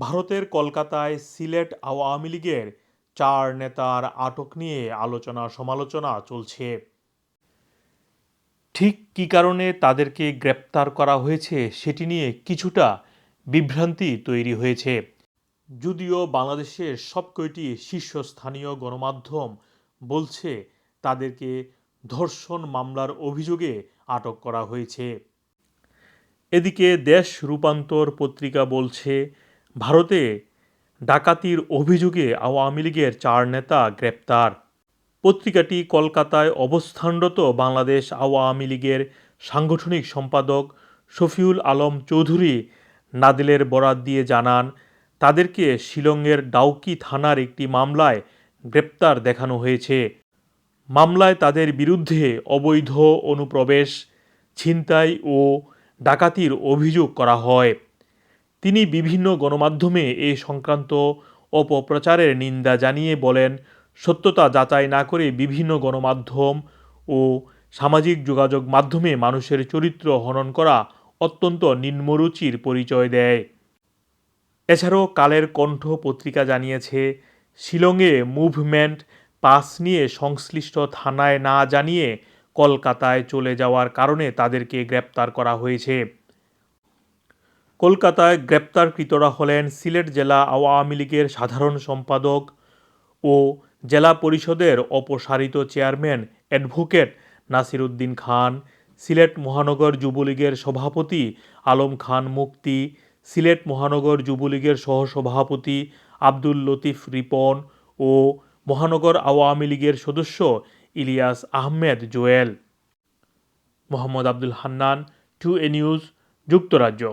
ভারতের কলকাতায় সিলেট আওয়ামী লীগের চার নেতার আটক নিয়ে আলোচনা সমালোচনা চলছে। ঠিক কী কারণে তাদেরকে গ্রেপ্তার করা হয়েছে সেটি নিয়ে কিছুটা বিভ্রান্তি তৈরি হয়েছে। যদিও বাংলাদেশের সব কয়টি শীর্ষস্থানীয় গণমাধ্যম বলছে তাদেরকে ধর্ষণ মামলার অভিযোগে আটক করা হয়েছে। এদিকে দেশ রূপান্তর পত্রিকা বলছে ভারতে ডাকাতির অভিযোগে আওয়ামী লীগের চার নেতা গ্রেপ্তার। পত্রিকাটি কলকাতায় অবস্থানরত বাংলাদেশ আওয়ামী লীগের সাংগঠনিক সম্পাদক শফিউল আলম চৌধুরী নাদিলের বরাত দিয়ে জানান, তাদেরকে শিলংয়ের ডাউকি থানার একটি মামলায় গ্রেপ্তার দেখানো হয়েছে। মামলায় তাদের বিরুদ্ধে অবৈধ অনুপ্রবেশ, ছিনতাই ও ডাকাতির অভিযোগ করা হয়। তিনি বিভিন্ন গণমাধ্যমে এ সংক্রান্ত অপপ্রচারের নিন্দা জানিয়ে বলেন, সত্যতা যাচাই না করে বিভিন্ন গণমাধ্যম ও সামাজিক যোগাযোগ মাধ্যমে মানুষের চরিত্র হনন করা অত্যন্ত নিম্নরুচির পরিচয় দেয়। এছাড়াও কালের কণ্ঠ পত্রিকা জানিয়েছে, শিলংয়ে মুভমেন্ট পাস নিয়ে সংশ্লিষ্ট থানায় না জানিয়ে কলকাতায় চলে যাওয়ার কারণে তাদেরকে গ্রেপ্তার করা হয়েছে। কলকাতায় গ্রেপ্তারকৃতরা হলেন সিলেট জেলা আওয়ামী লীগের সাধারণ সম্পাদক ও জেলা পরিষদের অপসারিত চেয়ারম্যান অ্যাডভোকেট নাসির উদ্দিন খান, সিলেট মহানগর যুবলীগের সভাপতি আলম খান মুক্তি, সিলেট মহানগর যুবলীগের সহসভাপতি আব্দুল লতিফ রিপন ও মহানগর আওয়ামী লীগের সদস্য ইলিয়াস আহমেদ জোয়েল। মোহাম্মদ আব্দুল হান্নান, টু এ নিউজ, যুক্তরাজ্য।